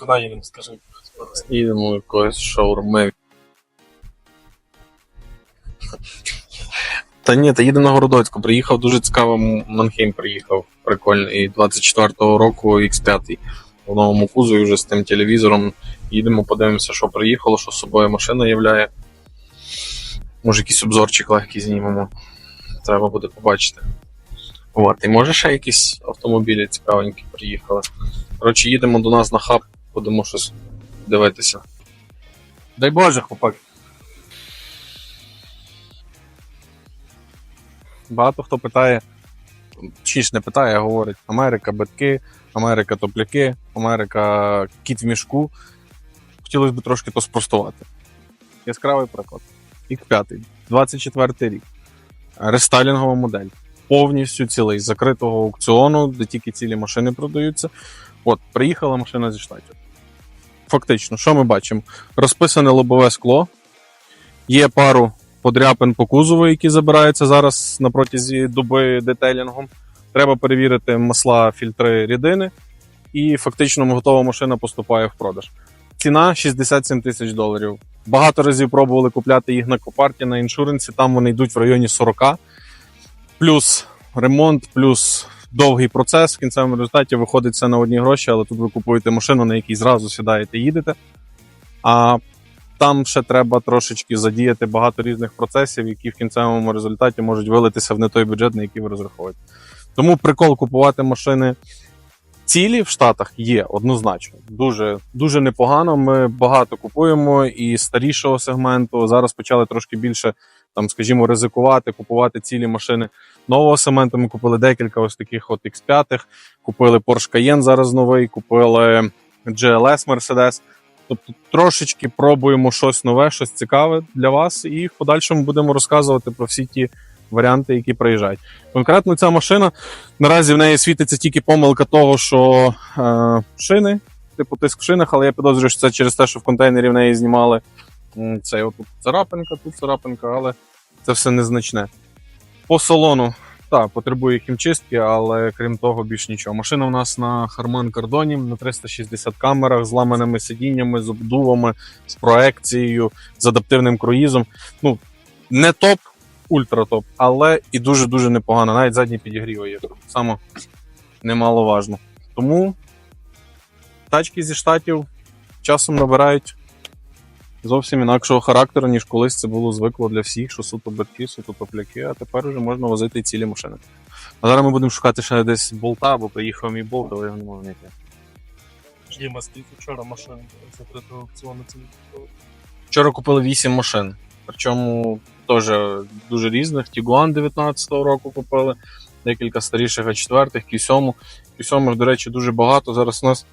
Куди їдемо, скажи? Їдемо якогось шаурми. Та ні, та їдемо на Городоцьку. Приїхав дуже цікаво, Манхейм приїхав. Прикольний. 24-го року X5 в новому кузові вже з тим телевізором. Їдемо, подивимося, що приїхало, що з собою машина являє. Може, якийсь обзорчик легкий знімемо. Треба буде побачити. От, і може ще якісь автомобілі цікавенькі приїхали. Коротше, їдемо до нас на хаб, будемо щось дивитися. Дай Боже, хлопак. Багато хто питає, чи ж не питає, а говорить: Америка битки, Америка топляки, Америка кіт в мішку. Хотілося б трошки то спростувати. Яскравий приклад. X5, 24 рік. Рестайлінгова модель. Повністю цілий закритого аукціону, де тільки цілі машини продаються. От, приїхала машина зі штатів. Фактично, що ми бачимо? Розписане лобове скло. Є пару подряпин по кузову, які забираються зараз на протязі доби детелінгом. Треба перевірити масла, фільтри рідини, і фактично готова машина поступає в продаж. Ціна 67 тисяч доларів. Багато разів пробували купляти їх на копарті, на іншуренсі, там вони йдуть в районі 40. Плюс ремонт, плюс довгий процес. В кінцевому результаті виходить все на одні гроші, але тут ви купуєте машину, на якій зразу сідаєте, їдете. А там ще треба трошечки задіяти багато різних процесів, які в кінцевому результаті можуть вилитися в не той бюджет, на який ви розраховуєте. Тому прикол купувати машини цілі в Штатах є однозначно. Дуже, дуже непогано. Ми багато купуємо і старішого сегменту. Зараз почали трошки більше, там, скажімо, ризикувати, купувати цілі машини нового сегменту. Ми купили декілька ось таких от X5, купили Porsche Cayenne зараз новий, купили GLS Mercedes. Тобто трошечки пробуємо щось нове, щось цікаве для вас, і в подальшому будемо розказувати про всі ті варіанти, які приїжджають. Конкретно ця машина наразі в неї світиться тільки помилка того, що е, шини, типу тиск в шинах, але я підозрюю, що це через те, що в контейнері в неї знімали м, цей отут царапинка, тут царапинка, але це все незначне. По салону. Так, потребує хімчистки, але крім того, більш нічого. Машина у нас на Harman Kardon на 360 камерах, з ламаними сидіннями, з обдувами, з проекцією, з адаптивним круїзом. Ну, не топ, ультра топ, але і дуже-дуже непогано. Навіть задні підігріви є. Так само немаловажно. Тому тачки зі штатів часом набирають зовсім інакшого характеру, ніж колись це було звикло для всіх, що суто батьки, суто топляки, а тепер вже можна возити і цілі машини. А зараз ми будемо шукати ще десь болта, бо приїхав мій болт, але його не можу знайти. Діма, скільки вчора машин закритого аукціону ціни? Вчора купили 8 машин. Причому теж дуже різних. Тігуан 19-го року купили, декілька старіших А4, Q7. Q7, до речі, дуже багато. Зараз у нас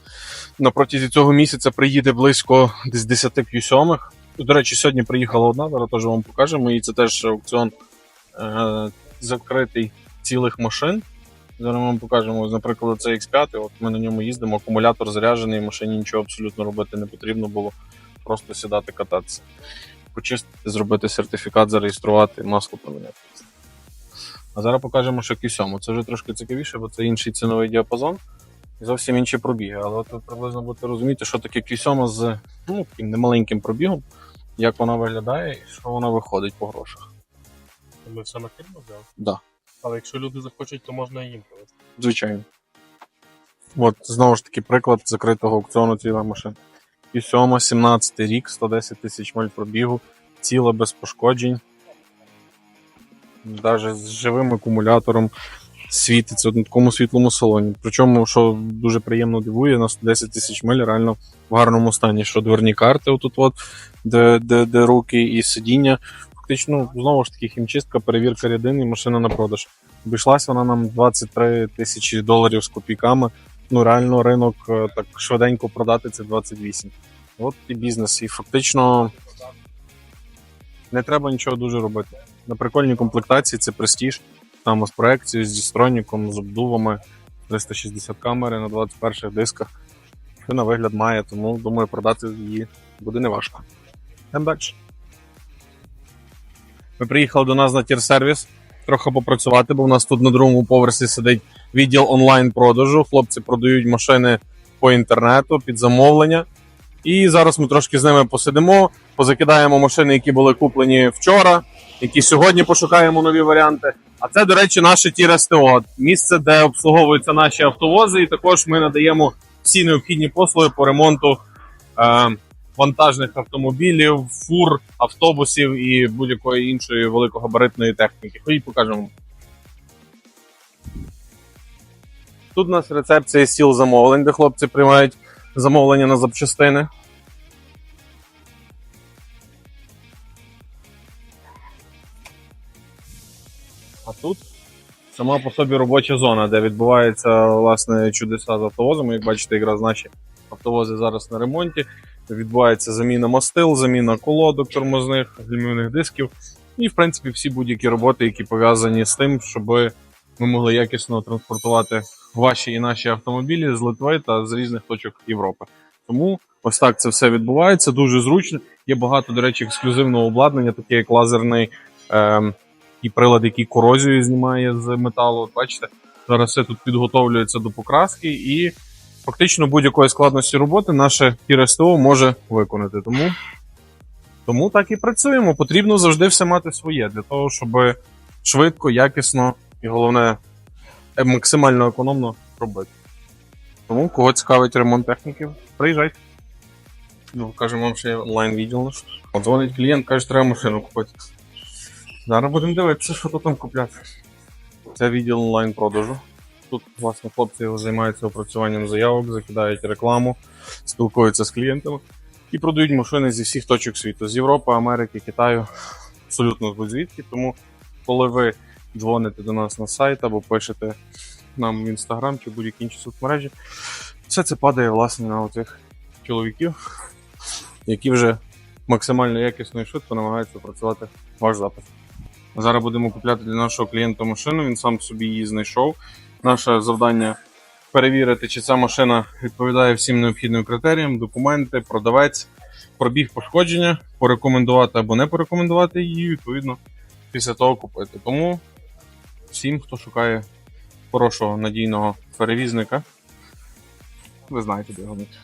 на протязі цього місяця приїде близько десь 10 Q7. До речі, сьогодні приїхала одна, зараз теж вам покажемо. І це теж аукціон е- закритий цілих машин. Зараз ми вам покажемо, наприклад, це X5, от ми на ньому їздимо, акумулятор заряджений, машині нічого абсолютно робити не потрібно було, просто сідати кататися. Почистити, зробити сертифікат, зареєструвати, масло поміняти. А зараз покажемо, що Q7. Це вже трошки цікавіше, бо це інший ціновий діапазон і зовсім інші пробіги. Але от ви приблизно будете розуміти, що таке Q7 з ну, таким немаленьким пробігом, як вона виглядає і що вона виходить по грошах. Ми все на фірму взяли. Да. Але якщо люди захочуть, то можна і їм привезти. Звичайно. От знову ж таки приклад закритого аукціону ціла машин. І 7, 17 рік, 110 тисяч миль пробігу, ціла без пошкоджень. Навіть з живим акумулятором світиться на такому світлому салоні. Причому, що дуже приємно дивує, на 110 тисяч миль реально в гарному стані. Що дверні карти, отут, от, де, де, де руки і сидіння. Фактично, знову ж таки, хімчистка, перевірка рідини і машина на продаж. Обійшлась вона нам 23 тисячі доларів з копійками. Ну, реально, ринок е, так швиденько продати це 28. От і бізнес. І фактично не треба нічого дуже робити. На прикольній комплектації це престіж. Там з проекцією, зі строніком, з обдувами, 360 камери на 21 дисках. Що на вигляд має, тому думаю, продати її буде неважко. Йдемо далі. Ми приїхали до нас на тір-сервіс трохи попрацювати, бо в нас тут на другому поверсі сидить відділ онлайн-продажу. Хлопці продають машини по інтернету під замовлення. І зараз ми трошки з ними посидимо, позакидаємо машини, які були куплені вчора, які сьогодні пошукаємо нові варіанти. А це, до речі, наше ТІР-СТО, місце, де обслуговуються наші автовози, і також ми надаємо всі необхідні послуги по ремонту е, вантажних автомобілів, фур, автобусів і будь-якої іншої великогабаритної техніки. Ходіть покажемо. Тут у нас рецепція і стіл замовлень, де хлопці приймають замовлення на запчастини. Сама по собі робоча зона, де відбуваються власне чудеса з автовозами. Як бачите, якраз наші автовози зараз на ремонті. Відбувається заміна мастил, заміна колодок тормозних, гальмівних дисків. І, в принципі, всі будь-які роботи, які пов'язані з тим, щоб ми могли якісно транспортувати ваші і наші автомобілі з Литви та з різних точок Європи. Тому ось так це все відбувається, дуже зручно. Є багато, до речі, ексклюзивного обладнання, таке як лазерний ем, і прилад, який корозію знімає з металу. От Бачите, зараз все тут підготовлюється до покраски, і фактично будь-якої складності роботи наше ТІР-СТО може виконати. Тому, тому так і працюємо. Потрібно завжди все мати своє для того, щоб швидко, якісно і головне е, максимально економно робити. Тому, кого цікавить ремонт техніки, приїжджайте. Ну, кажемо вам, що є онлайн відділ наш. Дзвонить клієнт, каже, треба машину купити. Зараз будемо дивитися, що тут там купляти. Це відділ онлайн-продажу. Тут, власне, хлопці займаються опрацюванням заявок, закидають рекламу, спілкуються з клієнтами і продають машини зі всіх точок світу: з Європи, Америки, Китаю, абсолютно будь-звідки. Тому, коли ви дзвоните до нас на сайт або пишете нам в інстаграм чи будь-які інші соцмережі, все це падає власне на оцих чоловіків, які вже максимально якісно і швидко намагаються працювати ваш запит. Зараз будемо купляти для нашого клієнта машину, він сам собі її знайшов. Наше завдання перевірити, чи ця машина відповідає всім необхідним критеріям, документи, продавець, пробіг пошкодження, порекомендувати або не порекомендувати її, відповідно, після того купити. Тому всім, хто шукає хорошого надійного перевізника, ви знаєте, де його знайти.